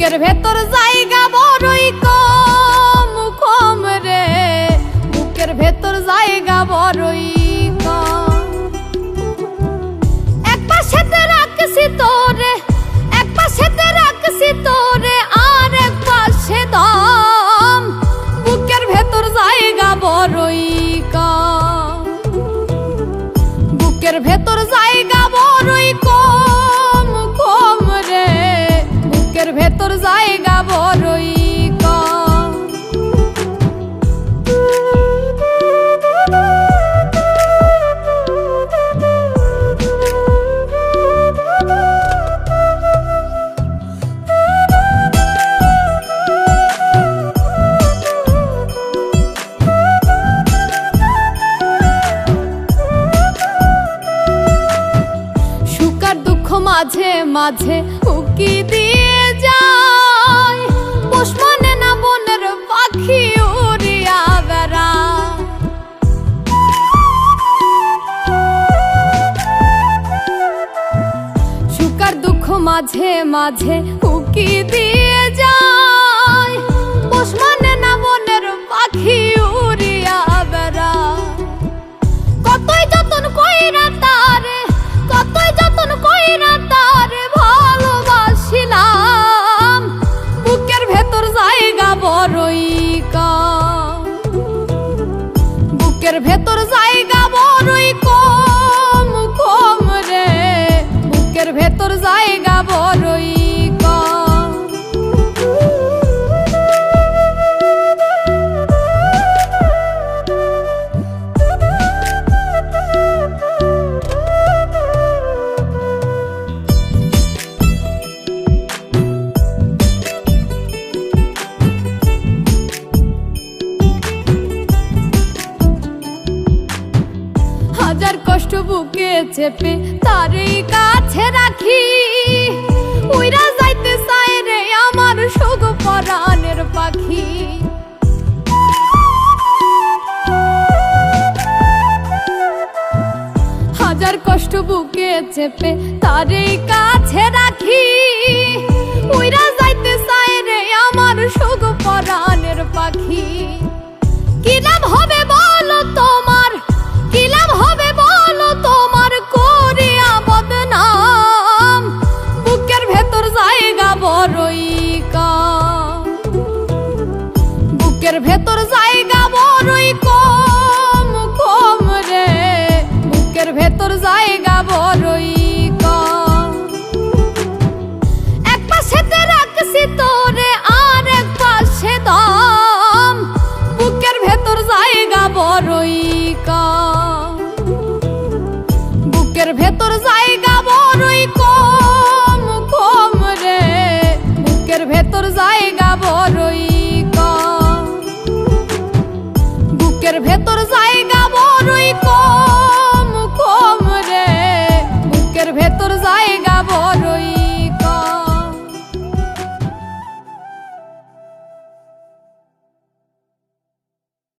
বুকের ভেতর জায়গা বড়ই কম কম রে। বুকের ভেতর জায়গা বড়ই কম। এক পাশে রাখছি তোরে ভেতর জায়গা বড়ই মাঝে মাঝে উকি মাঝে মাঝে উকি দিয়ে যায়। পোষ মানে না বনের পাখি উড়িয়া বেড়ায়। কতই যতন কইরা তারে, কতই যতন কইরা তারে ভালোবাসিলাম। বুকের ভেতর জায়গা বড়ই কম। বুকের ভেতর জায়গা চেপে তারই কাছে রাখি। উইরা যাইতে চাই রে আমার সুগ পরাণের পাখি। হাজার কষ্ট বুকে চেপে তারই কাছে রাখি। উইরা যাইতে চাই রে আমার সুগ পরাণের পাখি। জায়গা বড়ই কম কম রে। বুকের ভেতর জায়গা বড়ই কম। এক পাশে রাখছি তোরে আর এক পাশে দম। বুকের ভেতর জায়গা বড়ই ভেতর যাই